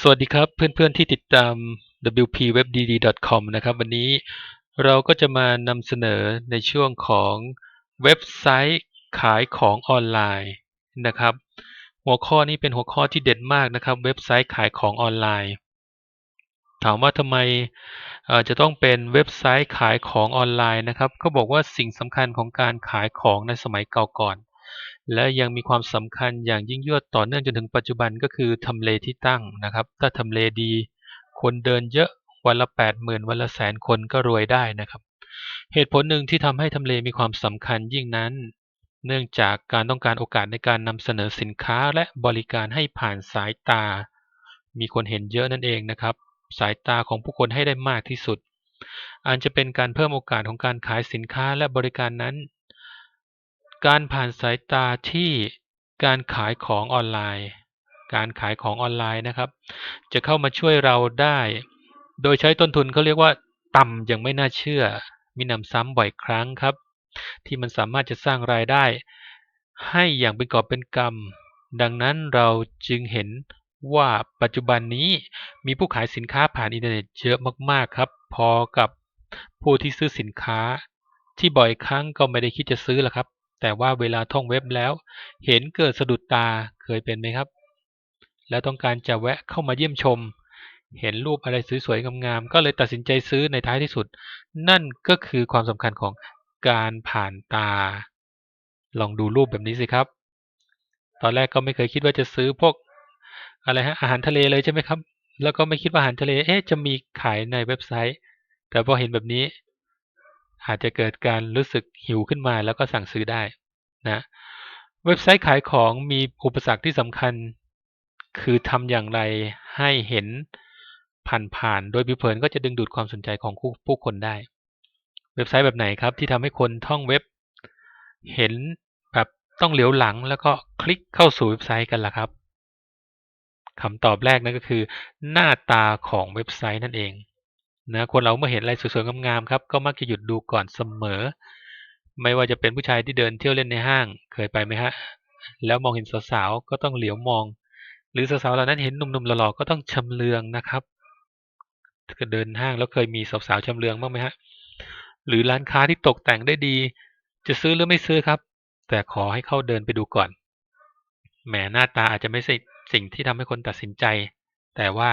สวัสดีครับเพื่อนๆที่ติดตาม wpwebdd.com นะครับ วันนี้เราก็จะมานำเสนอในช่วงของเว็บไซต์ขายของออนไลน์นะครับ หัวข้อนี้เป็นหัวข้อที่เด็ดมากนะครับ เว็บไซต์ขายของออนไลน์ ถามว่าทำไมจะต้องเป็นเว็บไซต์ขายของออนไลน์นะครับก็บอกว่าสิ่งสำคัญของการขายของในสมัยเก่าก่อน และยังมีความสำคัญอย่างยิ่งยวดต่อเนื่องจนถึงปัจจุบันก็คือทำเลที่ตั้งนะครับ ถ้าทำเลดี คนเดินเยอะวันละ 8 0,000 วันละแสนคนก็รวยได้นะครับ เหตุผลหนึ่งที่ทำให้ทำเลมีความสำคัญยิ่งนั้น เนื่องจากการต้องการโอกาสในการนำเสนอสินค้าและบริการให้ผ่านสายตา มีคนเห็นเยอะนั่นเองนะครับ สายตาของผู้คนให้ได้มากที่สุดอาจจะเป็นการเพิ่มโอกาสของการขายสินค้าและบริการนั้น การผ่านสายตาที่การขายของออนไลน์ การขายของออนไลน์นะครับ จะเข้ามาช่วยเราได้ โดยใช้ต้นทุนเขาเรียกว่า ต่ำอย่างไม่น่าเชื่อ มีนำซ้ำบ่อยครั้งครับ ที่มันสามารถจะสร้างรายได้ ให้อย่างเป็นกอบเป็นกรรม ดังนั้นเราจึงเห็นว่าปัจจุบันนี้มีผู้ขายสินค้าผ่านอินเทอร์เน็ตเยอะมากๆครับ พอกับผู้ที่ซื้อสินค้า ที่บ่อยครั้งก็ไม่ได้คิดจะซื้อละครับ แต่ว่าเวลาท่องเว็บแล้ว เห็นเกิดสะดุดตาเคยเป็นไหมครับ แล้วต้องการจะแวะเข้ามาเยี่ยมชม เห็นรูปอะไรสวยๆงามๆก็เลยตัดสินใจซื้อในท้ายที่สุด นั่นก็คือความสำคัญของการผ่านตา ลองดูรูปแบบนี้สิครับ ตอนแรกก็ไม่เคยคิดว่าจะซื้อพวก อะไรฮะอาหารทะเลเลยใช่ไหมครับ แล้วก็ไม่คิดว่าอาหารทะเลเอ๊ะจะมีขายในเว็บไซต์ แต่พอเห็นแบบนี้ อาจจะเกิดการรู้สึกหิวขึ้นมาแล้วก็สั่งซื้อได้นะเว็บไซต์ขายของมีอุปสรรคที่สำคัญ คือทำอย่างไรให้เห็นผ่านๆโดยผิวเผินก็จะดึงดูดความสนใจของผู้คนได้ เว็บไซต์แบบไหนครับที่ทำให้คนท่องเว็บ เห็นแบบต้องเหลียวหลังแล้วก็คลิกเข้าสู่เว็บไซต์กันล่ะครับคำตอบแรกนั่นก็คือ หน้าตาของเว็บไซต์นั่นเอง นะคนเราเมื่อเห็นอะไรสวยๆงามๆครับ ก็มักจะหยุดดูก่อนเสมอ ไม่ว่าจะเป็นผู้ชายที่เดินเที่ยวเล่นในห้างเคยไปไหมฮะ แล้วมองเห็นสาวๆก็ต้องเหลียวมอง หรือสาวๆเหล่านั้นเห็นหนุ่มๆหล่อๆก็ต้องชำเลืองนะครับเดินห้างแล้วเคยมีสาวๆชำเลืองบ้างไหมฮะหรือร้านค้าที่ตกแต่งได้ดี จะซื้อหรือไม่ซื้อครับ แต่ขอให้เข้าเดินไปดูก่อนแหมหน้าตาอาจจะไม่ใช่สิ่งที่ทำให้คนตัดสินใจ แต่ว่า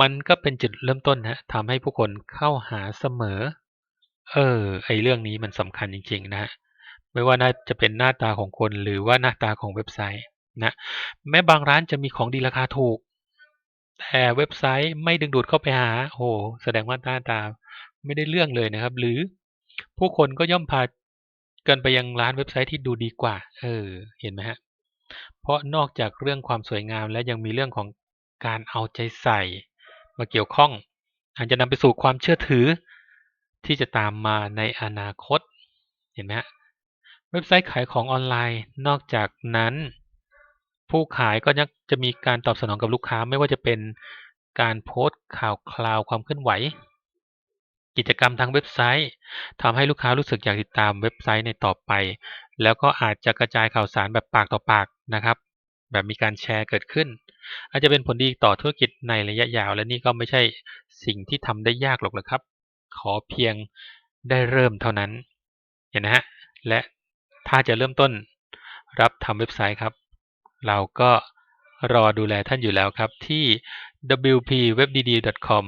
มันก็เป็นจุดเริ่มต้นฮะทำให้ผู้คนเข้าหาเสมอ เออ ไอเรื่องนี้มันสำคัญจริง ๆนะไม่ว่าน่าจะเป็นหน้าตาของคนหรือว่าหน้าตาของเว็บไซต์นะแม้บางร้านจะมีของดีราคาถูก แต่เว็บไซต์ไม่ดึงดูดเข้าไปหาโอ้แสดงว่าหน้าตาไม่ได้เรื่องเลยนะครับ หรือผู้คนก็ย่อมพากันไปยังร้านเว็บไซต์ที่ดูดีกว่า เออ เห็นไหมฮะเพราะนอกจากเรื่องความสวยงามและยังมีเรื่องของ การเอาใจใส่ มาเกี่ยวข้องอาจจะนำไปสู่ความเชื่อถือที่จะตามมาในอนาคต เห็นไหมฮะเว็บไซต์ขายของออนไลน์นอกจากนั้น ผู้ขายก็ยังจะมีการตอบสนองกับลูกค้าไม่ว่าจะเป็นการโพสต์ข่าวคราวความเคลื่อนไหว กิจกรรมทางเว็บไซต์ทำให้ลูกค้ารู้สึกอยากติดตามเว็บไซต์ในต่อไป แล้วก็อาจจะกระจายข่าวสารแบบปากต่อปากนะครับ แบบมีการแชร์เกิดขึ้น อาจจะเป็นผลดีต่อธุรกิจในระยะยาว และนี่ก็ไม่ใช่สิ่งที่ทำได้ยากหรอกนะครับ ขอเพียงได้เริ่มเท่านั้น เห็นนะฮะ และถ้าจะเริ่มต้นรับทำเว็บไซต์ครับ เราก็รอดูแลท่านอยู่แล้วครับที่ wpwebdd.com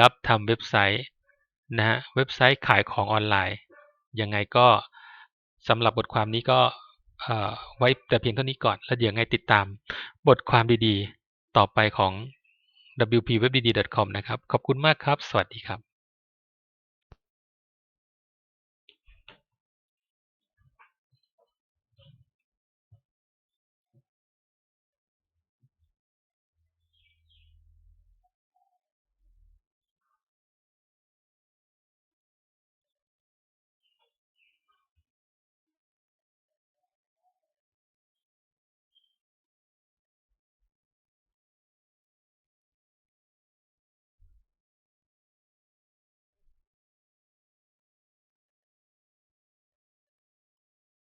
รับทำเว็บไซต์นะฮะเว็บไซต์ขายของออนไลน์ ยังไงก็สำหรับบทความนี้ก็ไว้แต่เพียงเท่านี้ก่อน แล้วเดี๋ยวไงติดตาม บทความดี ๆ ต่อไปของ wpwebdd.com นะครับ ขอบคุณมากครับ สวัสดีครับ